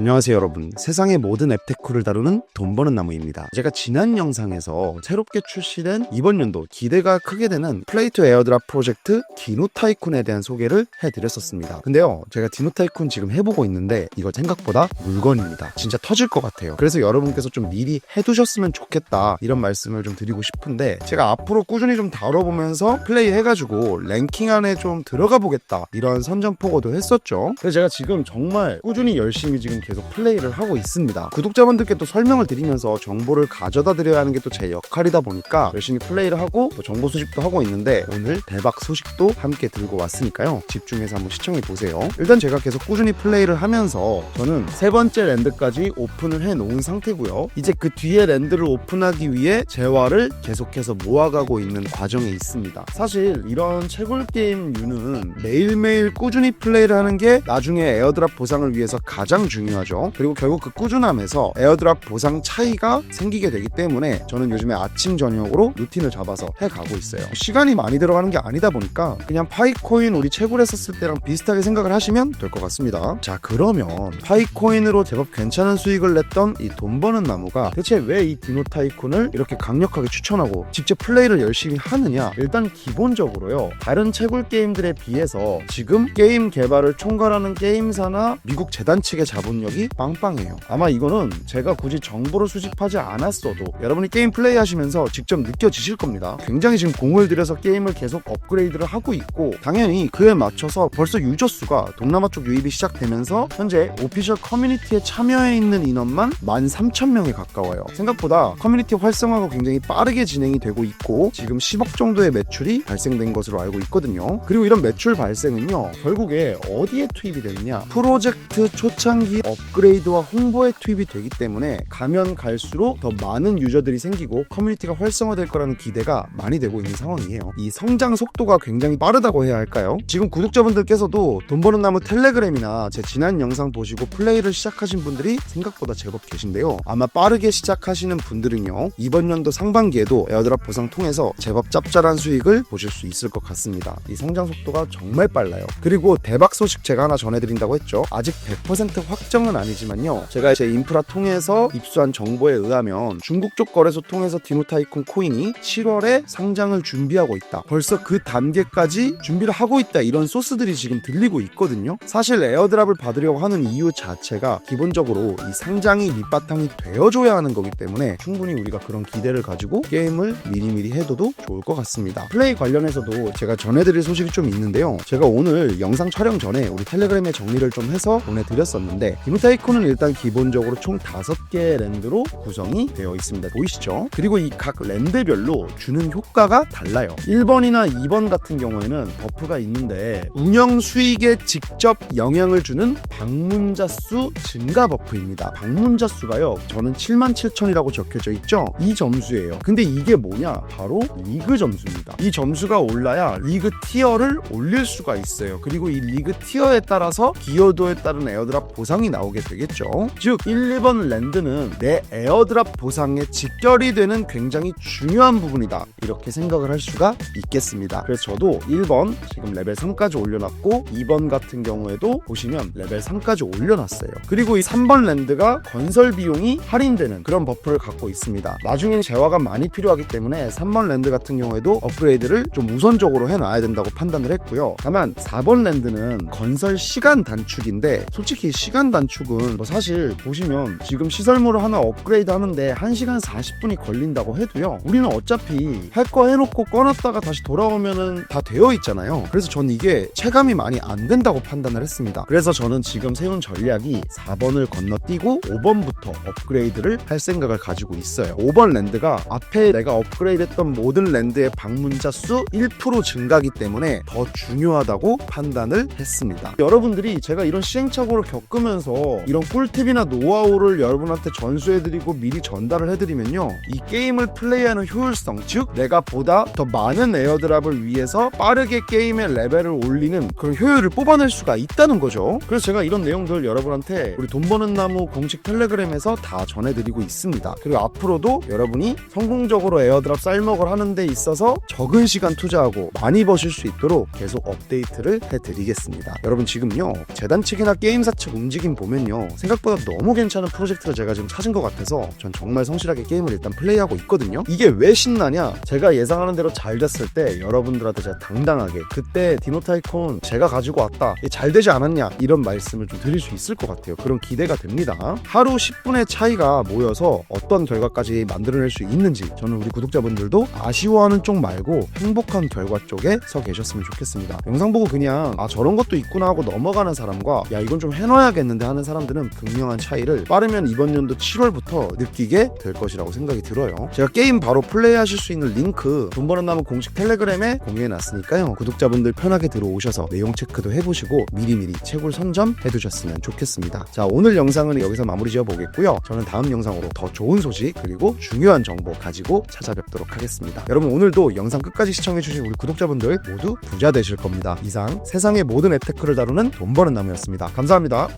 안녕하세요 여러분. 세상의 모든 앱테크를 다루는 돈 버는 나무입니다. 제가 지난 영상에서 새롭게 출시된 이번 연도 기대가 크게 되는 플레이트 에어드랍 프로젝트 디노 타이쿤에 대한 소개를 해드렸었습니다. 근데요 제가 디노 타이쿤 지금 해보고 있는데 이거 생각보다 물건입니다. 진짜 터질 것 같아요. 그래서 여러분께서 좀 미리 해두셨으면 좋겠다 이런 말씀을 좀 드리고 싶은데 제가 앞으로 꾸준히 좀 다뤄보면서 플레이 해가지고 랭킹 안에 좀 들어가 보겠다 이런 선전포고도 했었죠. 그래서 제가 지금 정말 꾸준히 열심히 지금 계속 플레이를 하고 있습니다. 구독자분들께 또 설명을 드리면서 정보를 가져다 드려야 하는 게 또 제 역할이다 보니까 열심히 플레이를 하고 또 정보 수집도 하고 있는데 오늘 대박 소식도 함께 들고 왔으니까요. 집중해서 한번 시청해 보세요. 일단 제가 계속 꾸준히 플레이를 하면서 저는 세 번째 랜드까지 오픈을 해 놓은 상태고요. 이제 그 뒤에 랜드를 오픈하기 위해 재화를 계속해서 모아가고 있는 과정에 있습니다. 사실 이런 채굴 게임 류는 매일매일 꾸준히 플레이를 하는 게 나중에 에어드랍 보상을 위해서 가장 중요 하죠. 그리고 결국 그 꾸준함에서 에어드랍 보상 차이가 생기게 되기 때문에 저는 요즘에 아침 저녁으로 루틴을 잡아서 해가고 있어요. 시간이 많이 들어가는 게 아니다 보니까 그냥 파이코인 우리 채굴했었을 때랑 비슷하게 생각을 하시면 될 것 같습니다. 자 그러면 파이코인으로 제법 괜찮은 수익을 냈던 이 돈 버는 나무가 대체 왜 이 디노 타이쿤을 이렇게 강력하게 추천하고 직접 플레이를 열심히 하느냐? 일단 기본적으로요. 다른 채굴 게임들에 비해서 지금 게임 개발을 총괄하는 게임사나 미국 재단 측의 자본 력이 빵빵해요. 아마 이거는 제가 굳이 정보를 수집하지 않았어도 여러분이 게임 플레이 하시면서 직접 느껴지실 겁니다. 굉장히 지금 공을 들여서 게임을 계속 업그레이드를 하고 있고 당연히 그에 맞춰서 벌써 유저 수가 동남아 쪽 유입이 시작되면서 현재 오피셜 커뮤니티에 참여해 있는 인원만 13,000명에 가까워요. 생각보다 커뮤니티 활성화가 굉장히 빠르게 진행이 되고 있고 지금 10억 정도의 매출이 발생된 것으로 알고 있거든요. 그리고 이런 매출 발생은요. 결국에 어디에 투입이 되느냐? 프로젝트 초창기 업그레이드와 홍보에 투입이 되기 때문에 가면 갈수록 더 많은 유저들이 생기고 커뮤니티가 활성화될 거라는 기대가 많이 되고 있는 상황이에요. 이 성장 속도가 굉장히 빠르다고 해야 할까요? 지금 구독자분들께서도 돈 버는 나무 텔레그램이나 제 지난 영상 보시고 플레이를 시작하신 분들이 생각보다 제법 계신데요. 아마 빠르게 시작하시는 분들은요. 이번 연도 상반기에도 에어드랍 보상 통해서 제법 짭짤한 수익을 보실 수 있을 것 같습니다. 이 성장 속도가 정말 빨라요. 그리고 대박 소식 제가 하나 전해드린다고 했죠. 아직 100% 확정 은 아니지만요. 제가 제 인프라 통해서 입수한 정보에 의하면 중국 쪽 거래소 통해서 디노타이콘 코인이 7월에 상장을 준비하고 있다. 벌써 그 단계까지 준비를 하고 있다. 이런 소스들이 지금 들리고 있거든요. 사실 에어드랍을 받으려고 하는 이유 자체가 기본적으로 이 상장이 밑바탕이 되어줘야 하는 거기 때문에 충분히 우리가 그런 기대를 가지고 게임을 미리미리 해둬도 좋을 것 같습니다. 플레이 관련해서도 제가 전해드릴 소식이 좀 있는데요. 제가 오늘 영상 촬영 전에 우리 텔레그램에 정리를 좀 해서 보내드렸었는데 디노타이콘은 일단 기본적으로 총 5개의 랜드로 구성이 되어 있습니다. 보이시죠? 그리고 이 각 랜드별로 주는 효과가 달라요. 1번이나 2번 같은 경우에는 버프가 있는데 운영 수익에 직접 영향을 주는 방문자 수 증가 버프입니다. 방문자 수가요. 저는 7만 7천이라고 적혀져 있죠. 이 점수예요. 근데 이게 뭐냐? 바로 리그 점수입니다. 이 점수가 올라야 리그 티어를 올릴 수가 있어요. 그리고 이 리그 티어에 따라서 기여도에 따른 에어드랍 보상이 나 오게 되겠죠. 즉 1, 2번 랜드는 내 에어드랍 보상에 직결이 되는 굉장히 중요한 부분이다. 이렇게 생각을 할 수가 있겠습니다. 그래서 저도 1번 지금 레벨 3까지 올려놨고 2번 같은 경우에도 보시면 레벨 3까지 올려놨어요. 그리고 이 3번 랜드가 건설 비용이 할인되는 그런 버프를 갖고 있습니다. 나중엔 재화가 많이 필요하기 때문에 3번 랜드 같은 경우에도 업그레이드를 좀 우선적으로 해놔야 된다고 판단을 했고요. 다만 4번 랜드는 건설 시간 단축인데 솔직히 시간 단축 은 뭐 사실 보시면 지금 시설물을 하나 업그레이드 하는데 1시간 40분이 걸린다고 해도요. 우리는 어차피 할 거 해놓고 꺼놨다가 다시 돌아오면은 다 되어 있잖아요. 그래서 저는 이게 체감이 많이 안 된다고 판단을 했습니다. 그래서 저는 지금 세운 전략이 4번을 건너뛰고 5번부터 업그레이드를 할 생각을 가지고 있어요. 5번 랜드가 앞에 내가 업그레이드 했던 모든 랜드의 방문자 수 1% 증가기 때문에 더 중요하다고 판단을 했습니다. 여러분들이 제가 이런 시행착오를 겪으면서 이런 꿀팁이나 노하우를 여러분한테 전수해드리고 미리 전달을 해드리면요. 이 게임을 플레이하는 효율성, 즉 내가 보다 더 많은 에어드랍을 위해서 빠르게 게임의 레벨을 올리는 그런 효율을 뽑아낼 수가 있다는 거죠. 그래서 제가 이런 내용들 여러분한테 우리 돈 버는 나무 공식 텔레그램에서 다 전해드리고 있습니다. 그리고 앞으로도 여러분이 성공적으로 에어드랍 쌀먹을 하는 데 있어서 적은 시간 투자하고 많이 버실 수 있도록 계속 업데이트를 해드리겠습니다. 여러분 지금요 재단 측이나 게임사 측 움직임 보면 보면요 생각보다 너무 괜찮은 프로젝트를 제가 지금 찾은 것 같아서 전 정말 성실하게 게임을 일단 플레이하고 있거든요. 이게 왜 신나냐? 제가 예상하는 대로 잘 됐을 때 여러분들한테 제가 당당하게 그때 디노타이콘 제가 가지고 왔다 잘 되지 않았냐 이런 말씀을 좀 드릴 수 있을 것 같아요. 그런 기대가 됩니다. 하루 10분의 차이가 모여서 어떤 결과까지 만들어낼 수 있는지 저는 우리 구독자분들도 아쉬워하는 쪽 말고 행복한 결과 쪽에 서 계셨으면 좋겠습니다. 영상 보고 그냥 아 저런 것도 있구나 하고 넘어가는 사람과 야 이건 좀 해놔야겠는데 하는 사람들은 극명한 차이를 빠르면 이번 연도 7월부터 느끼게 될 것이라고 생각이 들어요. 제가 게임 바로 플레이하실 수 있는 링크 돈 버는 남은 공식 텔레그램에 공유해놨으니까요. 구독자분들 편하게 들어오셔서 내용 체크도 해보시고 미리미리 채굴 선점 해 두셨으면 좋겠습니다. 자 오늘 영상은 여기서 마무리 지어 보겠고요. 저는 다음 영상으로 더 좋은 소식 그리고 중요한 정보 가지고 찾아뵙도록 하겠습니다. 여러분 오늘도 영상 끝까지 시청해주신 우리 구독자분들 모두 부자 되실 겁니다. 이상 세상의 모든 앱테크를 다루는 돈 버는 나무였습니다. 감사합니다